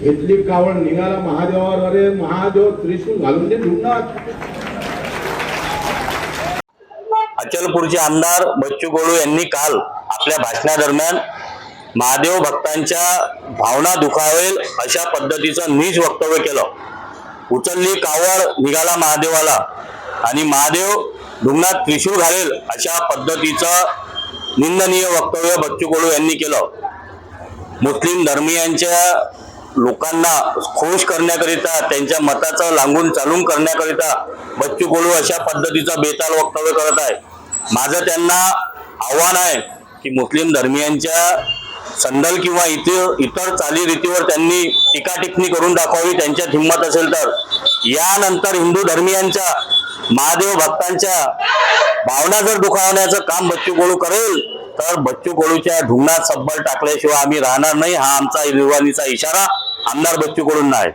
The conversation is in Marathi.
घेतली कावड निघाला महादेवावर अरे महादेव त्रिशूल घालून ते अचलपूरचे आमदार बच्चू गोडू यांनी काल आपल्या भाषणादरम्यान महादेव भक्तांच्या भावना दुखावेल अशा पद्धतीचं नीच वक्तव्य केलं. उचलली कावड निघाला महादेवाला आणि महादेव रुग्णात त्रिशूळ घालेल अशा पद्धतीचं निंदनीय वक्तव्य बच्चू गोडू यांनी केलं. मुस्लिम धर्मीयांच्या लोकांना खुश करण्याकरिता त्यांच्या मताचं लागून चालून करण्याकरिता बच्चू कडू अशा पद्धतीचं बेताल वक्तव्य करत आहे. माझं त्यांना आव्हान आहे की मुस्लिम धर्मियांच्या संदल किंवा इतर इतर चालीरीतीवर त्यांनी टीका टिप्पणी करून दाखवावी त्यांच्यात हिंमत असेल तर. यानंतर हिंदू धर्मियांच्या महादेव भक्तांच्या भावना जर दुखावण्याचं काम बच्चू कोळू करेल तर बच्चू कोळूच्या ढुंगणात सब्बल टाकल्याशिवाय आम्ही राहणार नाही. हा आमचा युवानीचा इशारा. आमदार बच्चू कडूंना आहे